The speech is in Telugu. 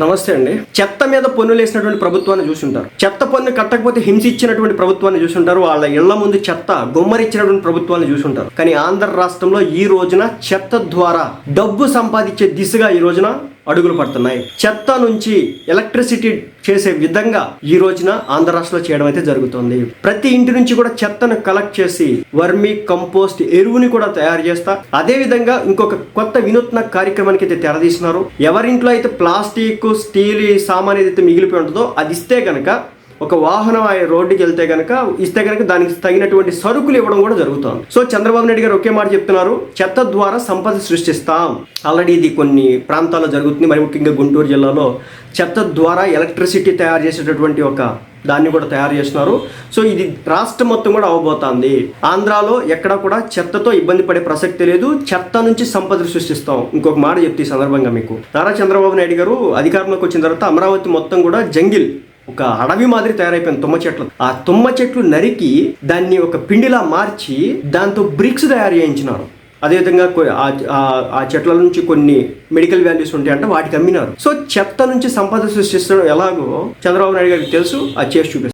నమస్తే అండి. చెత్త మీద పన్నులు వేసినటువంటి ప్రభుత్వాన్ని చూసుంటారు. చెత్త పన్ను కట్టకపోతే హింస ఇచ్చినటువంటి ప్రభుత్వాన్ని చూసుంటారు. వాళ్ళ ఇళ్ళ ముందు చెత్త గుమ్మరిచ్చినటువంటి ప్రభుత్వాన్ని చూసుంటారు. కానీ ఆంధ్ర రాష్ట్రంలో ఈ రోజున చెత్త ద్వారా డబ్బు సంపాదించే దిశగా ఈ రోజున అడుగులు పడుతున్నాయి. చెత్త నుంచి ఎలక్ట్రిసిటీ చేసే విధంగా ఈ రోజున ఆంధ్ర రాష్ట్రంలో చేయడం అయితే జరుగుతుంది. ప్రతి ఇంటి నుంచి కూడా చెత్తను కలెక్ట్ చేసి వర్మి కంపోస్ట్ ఎరువుని కూడా తయారు చేస్తా. అదే విధంగా ఇంకొక కొత్త వినూత్న కార్యక్రమానికి అయితే తెరదీస్తున్నారు ఎవరింట్లో అయితే ప్లాస్టిక్ స్టీల్ సామాన్ ఏదైతే మిగిలిపోయి ఉంటుందో అది ఇస్తే కనుక ఒక వాహనం ఆ రోడ్డుకి వెళ్తే కనుక ఇస్తే కనుక దానికి తగినటువంటి సరుకులు ఇవ్వడం కూడా జరుగుతుంది. సో చంద్రబాబు నాయుడు గారు ఒకే మాట చెప్తున్నారు చెత్త ద్వారా సంపద సృష్టిస్తాం. ఆల్రెడీ ఇది కొన్ని ప్రాంతాల్లో జరుగుతుంది. మరి ముఖ్యంగా గుంటూరు జిల్లాలో చెత్త ద్వారా ఎలక్ట్రిసిటీ తయారు చేసేటటువంటి ఒక దాన్ని కూడా తయారు చేస్తున్నారు. సో ఇది రాష్ట్రం మొత్తం కూడా అవబోతోంది. ఆంధ్రాలో ఎక్కడ కూడా చెత్తతో ఇబ్బంది పడే ప్రసక్తి లేదు. చెత్త నుంచి సంపద సృష్టిస్తాం. ఇంకొక మాట చెప్తే ఈ సందర్భంగా మీకు. నారా చంద్రబాబు నాయుడు గారు అధికారంలోకి వచ్చిన తర్వాత అమరావతి మొత్తం కూడా జంగిల్ ఒక అడవి మాదిరి తయారైపోయింది తుమ్మ చెట్లు. ఆ తుమ్మ చెట్లు నరికి దాన్ని ఒక పిండిలా మార్చి దాంతో బ్రిక్స్ తయారు చేయించినారు. అదేవిధంగా ఆ- చెట్ల నుంచి కొన్ని మెడికల్ వాల్యూస్ ఉంటాయంటే వాటికి అమ్మినారు. సో చెత్త నుంచి సంపద సృష్టించడం ఎలాగో చంద్రబాబు నాయుడు గారికి తెలుసు అది చేసి చూపిస్తారు